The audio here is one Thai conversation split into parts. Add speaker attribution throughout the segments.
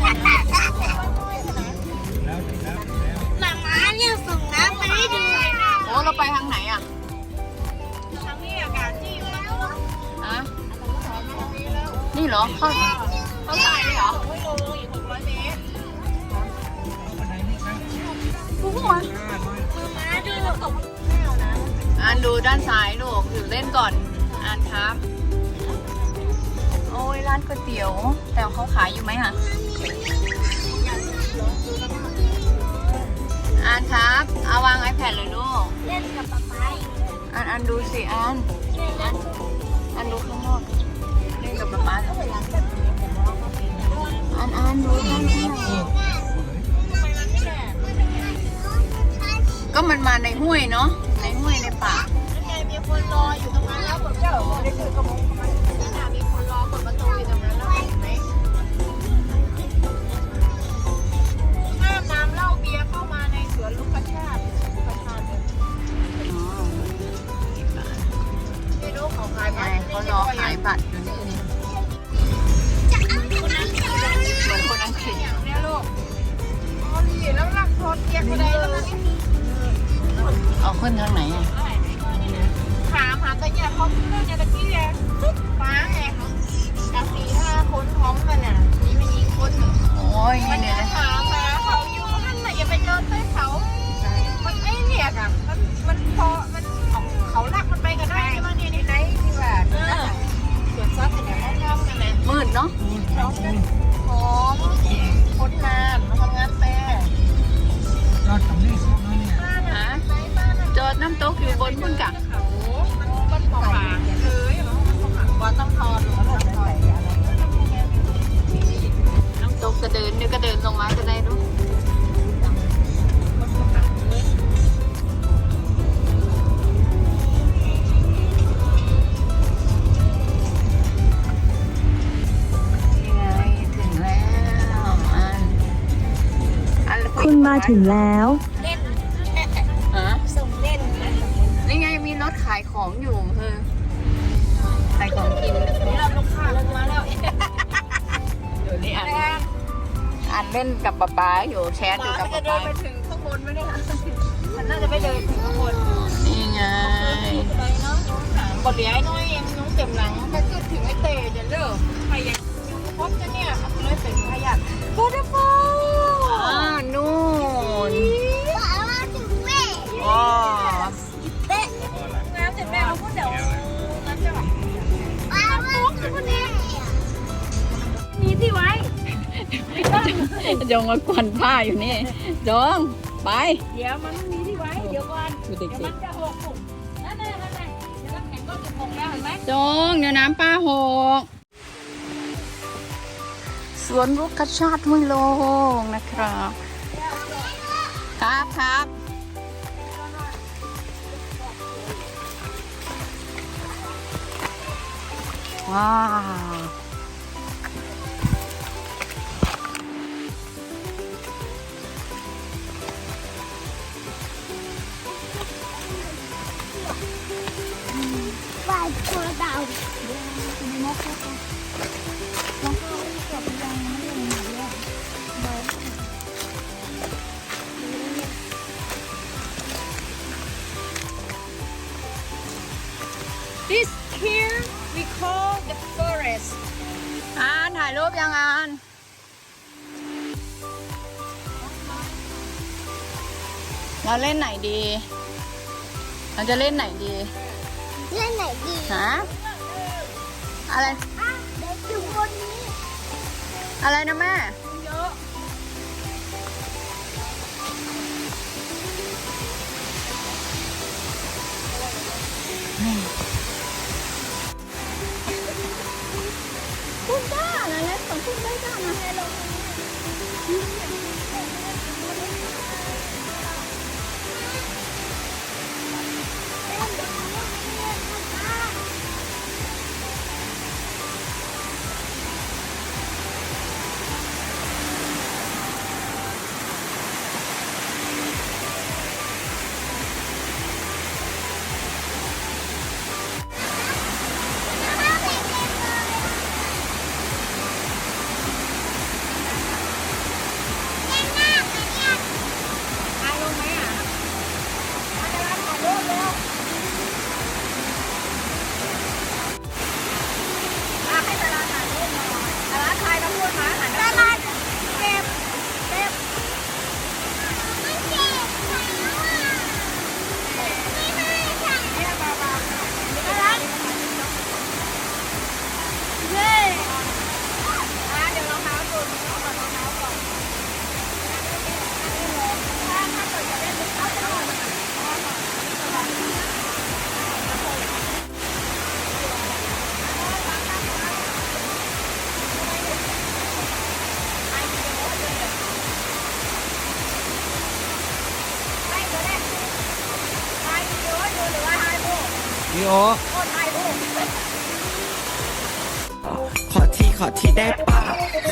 Speaker 1: หมาม้าเนี่ยส่งน้ำไปให้ดู
Speaker 2: โอ้เราไปทางไหนอะ
Speaker 1: ทางนี้อากาศที่อยู่แล้ว
Speaker 2: ฮะนี่เหรอเขาเข้าใต้เลยเหรอ
Speaker 1: ไม่โลอีกหกร้อยเมตร
Speaker 2: ผู้หัว
Speaker 1: มาม้าดูตก
Speaker 2: อ่านดูด้านซ้ายลูกถือเล่นก่อนอ่านครับโอ้ยร้านก๋วยเตี๋ยว แต่เขาขายอยู่ไหมอะอ่านครับ เอาวาง iPad เลยลูก
Speaker 1: เล่นกับป๊าป๊า
Speaker 2: อ่านอ่านดูสิอ่านอ่านอ่านดูข้างนอกเล่นกับป๊าป๊าอ่านอ่านดูข้างในก็มันมาในห้วยเนาะในห้วยในป่า
Speaker 1: ไงมีคนรออยู่ตรงนั้นแล้วผมเจ้าได้ถือกระมง อยู่ตรงนั้นแล้วเห็นไหมห้ามน้ำเหล้าเบียร์เข้ามาในสวนลูกกระชาติลูกกระชาติเลย
Speaker 2: อ๋อ
Speaker 1: ไม่รู้เขาขาย
Speaker 2: ไง
Speaker 1: บ้าน
Speaker 2: เขารอขายบัตรอยู่นี่นี่เหมือนคนอังกฤษ
Speaker 1: เนี่ยลูกอ๋อนี่แล้วรักโทษเกียร์คนใดแล้วมัน
Speaker 2: เอาขึ้นทางไหนอะ
Speaker 1: ถามหาตะเกียบเขาเรื่องเนี่ยตะกี้เนี่ยฟ้าไงจากสี่ห้า คนพร้องมันน่ะนี่มันยิงคนหนึ่ง
Speaker 2: โอ้ย
Speaker 1: มัน
Speaker 2: เนี่ย
Speaker 1: จะ
Speaker 2: นะ
Speaker 1: หาฟ้าเขาอยู่นั่นน่ะอย่าไปเดินใต้เขา มันไอ้เนี่ยค่ะมันมันพอมันของเขาลักมันไปกันได้ใช่ไหมเนี่ยนี่ไหนที่ว่าส่วนสัตว์เนี่ยเขาทำกันนะ
Speaker 2: มืดเนาะ
Speaker 1: เขาจะหอมคนนานมาทำงานแต่
Speaker 3: จอดตรงนี้สิเนาะเนี่ย
Speaker 1: บ้านอะไหนบ้านอะ
Speaker 2: จอดน้ำตกอยู่บนพุ่นกะ
Speaker 1: เขามันมันปอกปากเลยเนาะมันปอกปากว่าต้องทอนหรือว่าต้อง น้ำ
Speaker 2: ตกก็เดินเดี๋ยวก็เดินลงมาก็ได้ดูนี่ไงถึงแล้วอันอัน
Speaker 4: คุณมาถึงแล้ว
Speaker 2: อัน
Speaker 1: เล่
Speaker 2: นกับป๊าป๊าอยู่แชทอยู่กับป๊าป๊า
Speaker 1: ไปถึงข้างบนไหมเนี่ะมันน่าจะไม่เดินถึงข้างบน
Speaker 2: นี่ไง
Speaker 1: ไปเนาะถามบทเลี้ยน้อยยังน้องเต็มหลังถ้าขึ้นถึงไอ้เตะจะเลิกใครยังยังพบจะเนี่ยเอาเลยเป็นขยันโบดฟ จงมา
Speaker 2: กวนผ้าอยู่นี่จงไป
Speaker 1: เดี๋ยวมันมีที่ไว้ เดี๋ยวก่อน
Speaker 2: ดูเด็ก
Speaker 1: เดี๋ยวมันจะหกปุกนั่นนั่นนั่นนั่นเดี๋ยวน้ำแข็งก็จะหกแล้วเห็นไหม
Speaker 2: ๆจงเดี๋ยวน้ำป้าหกสวนรุกขชาติห้วยโลงนะครับ ครับครับว้าว
Speaker 1: ไหว้ This here we call the forest
Speaker 2: อ่านถ่ายรูปยังอ่านเราเล่นไหนดี เราจะเล่นไหนดี
Speaker 1: เล่นไหนดี
Speaker 2: ฮะ อะไร
Speaker 1: อะเดี๋ยวอยู่บนนี้
Speaker 2: อะไรนะแม่
Speaker 1: เยอะ
Speaker 2: คุณด้าอะไรเล่นของคุณได้จ้ามาให้เรา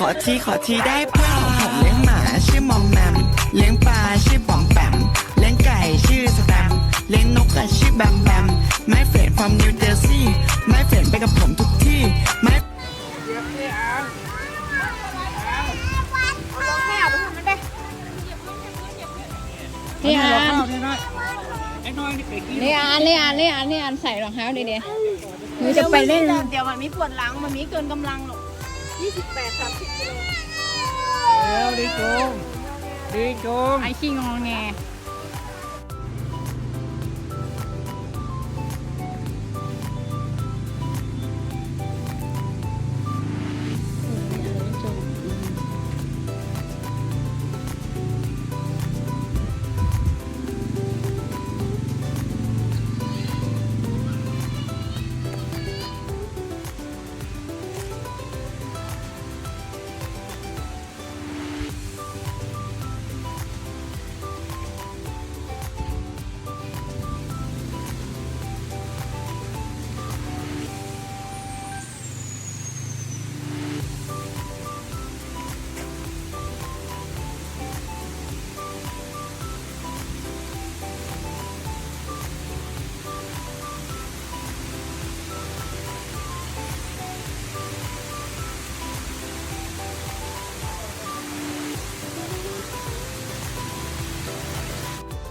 Speaker 3: อ
Speaker 4: ทีขอทีได้เปล่าผมเลี้ยงหมาชื่อมอมแมมเลี้ยงปลาชื่อบอมแปมเลี้ยงไก่ชื่อสแตมเลี้ยงนกอะชื่อแบมแบมไม่เฟรนความนิวเจอร์ซีย์ไม่เฟรนไปกับผมทุกที่ไม่
Speaker 2: นี่อ่าน
Speaker 3: ไอ้น้อยนี่ไปกิน
Speaker 2: นี่อ่านนี่อ่านนี่อ่านนี่อ่านใส่รองเท้าดีๆหนูจะไปเล่น เดี๋ยวมันมีปวดหลังมันมีเกินกำลังหรอก
Speaker 3: เร็วดีจุงดีจุง
Speaker 2: ไอ้ขี้งองแง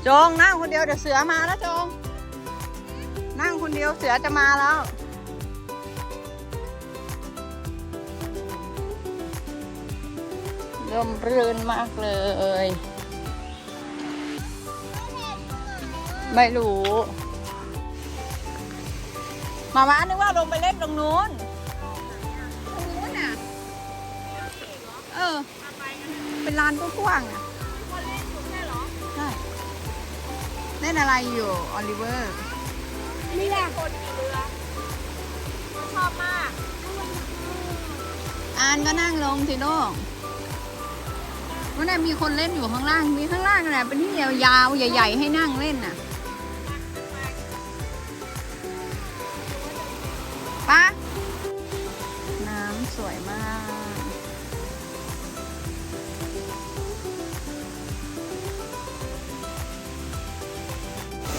Speaker 2: จงนั่งคนเดียวเดี๋ยวเสือมาแล้วจง นั่งคนเดียวเสือจะมาแล้ว ร่มรื่นมากเลย ไม่รู้ มามานึกว่าลงไปเล่นตรงนู้นตรงนู้นน่ะ เออ เป็นลานกว้างๆอะ เล่นอะไรอยู่ออลิเวอร์
Speaker 1: นี่แหละคนขี่เรือชอบมาก
Speaker 2: อานก็นั่งลงสิลูกวันนั้นมีคนเล่นอยู่ข้างล่าง มีข้างล่างน่ะเป็นที่ยาวๆใหญ่ ๆ ให้นั่งเล่นน่ะ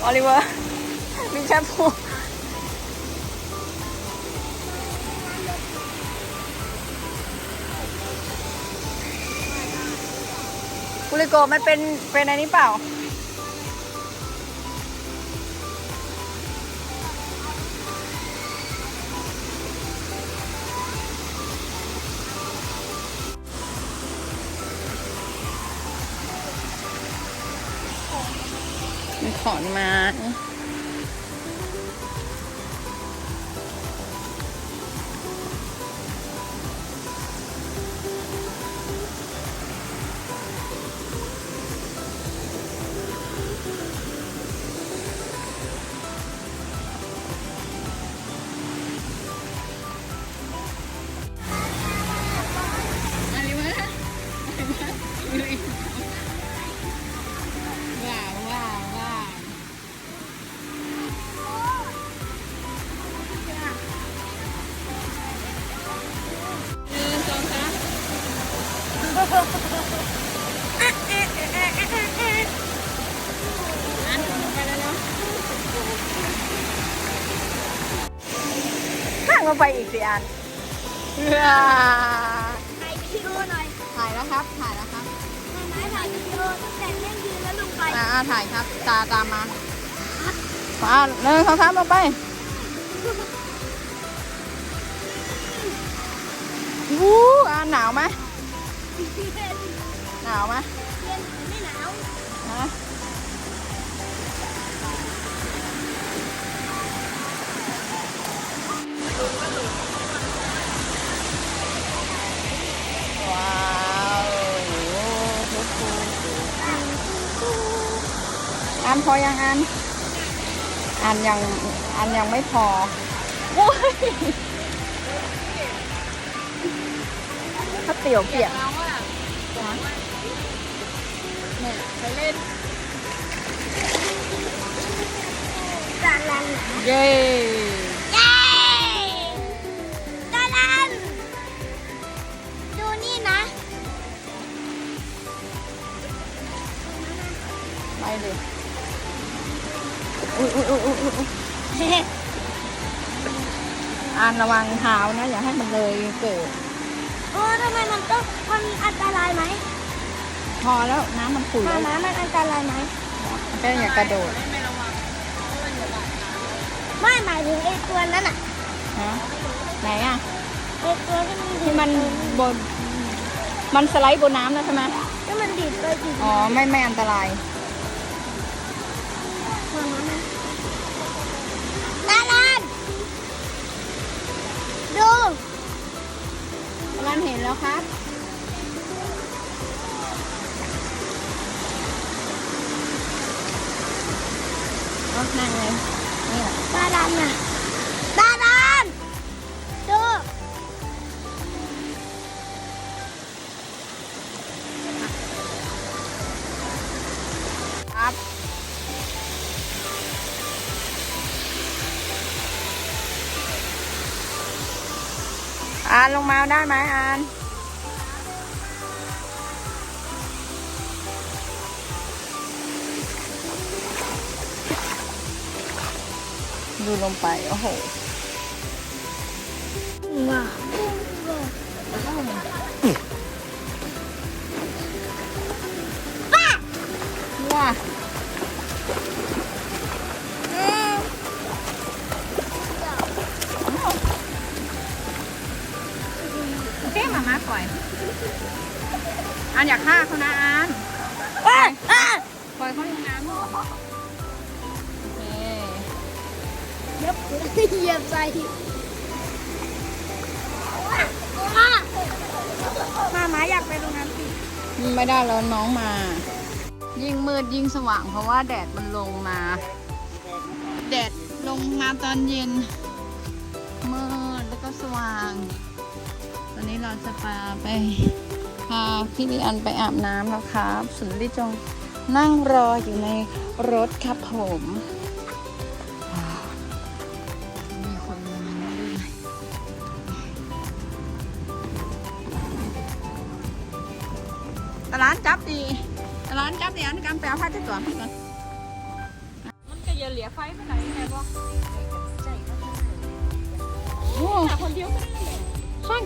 Speaker 2: ออลิเวอร์ มีแชมพูกุลิโกมันเป็นเป็นอันนี้เปล่า มีขอนไม้ ลงไปอีกสิอันว้า
Speaker 1: ถ่ายวิดีโอหน่อย
Speaker 2: ถ่ายแล้วครับ ถ่ายแล้วครับ
Speaker 1: ไม้ถ่ายวิดีโอตั้งแต่เล่นยืนแล้วลงไป
Speaker 2: อ่าอ่าถ่ายครับ ตาตามมามาหนึ่งสองสามลงไปวู้อ่าหนาวไหมหนาวไหม
Speaker 1: เย็นไม่หนาว
Speaker 2: ฮะ อันพอยังอันอันยังอันยังไม่พอโอ้ยถ้าเตี๋ยวเปียกเนี่ยไปเล่น
Speaker 5: จานลัน
Speaker 2: เย้
Speaker 5: เย้
Speaker 2: อุ้ยอุ้ยอุ้ยอุ้ยอุ๊ยอ่านระวังเท้านะ อย่าให้มันเลยเกิด
Speaker 5: โอ้ทำไมมันต้องมันอันตรายไหม
Speaker 2: พอแล้วน้ำมันขุ่น
Speaker 5: มา
Speaker 2: แล้ว
Speaker 5: ม้ามันอันตรายไหม
Speaker 2: แค่อย่ากระโดด
Speaker 5: ไม่หมายถึงไอ้ตัวนั้นอะ
Speaker 2: ฮะไหนอะ
Speaker 5: ไอ้ตัวที่มัน
Speaker 2: ที่มันบน มันสไลด์บนน้ำนะใช่ไหม
Speaker 5: ที่มันดีดไปดีด
Speaker 2: อ๋อ ไม่ไม่อันตรายา
Speaker 5: น
Speaker 2: เห็นแล้วครับนั่งเลยนี่แหละ
Speaker 5: จานลันน่ะ
Speaker 2: อ่านลงมาได้ไหมอ่านดูลงไป โอ้โห เห
Speaker 5: ยียบเหยียบใจมามามาอยากไปตรงนั้นสิ
Speaker 2: ไม่ได้แล้วน้องมา ยิ่งมืดยิ่งสว่าง เพราะว่าแดดมันลงมา แดดลงมาตอนเย็นมืดแล้วก็สว่าง ตอนนี้เราจะพาไปพาพี่ลิอันไปอาบน้ำแล้วครับส่วนลิจงนั่งรออยู่ในรถครับผม อนจับดีอันกำแปลผ้าจะตัวมันก่อนมันก็อย่าเหลียไฟไปไหนแม่บอกโอ้
Speaker 5: คนเดียวก็ได้
Speaker 2: ช่าง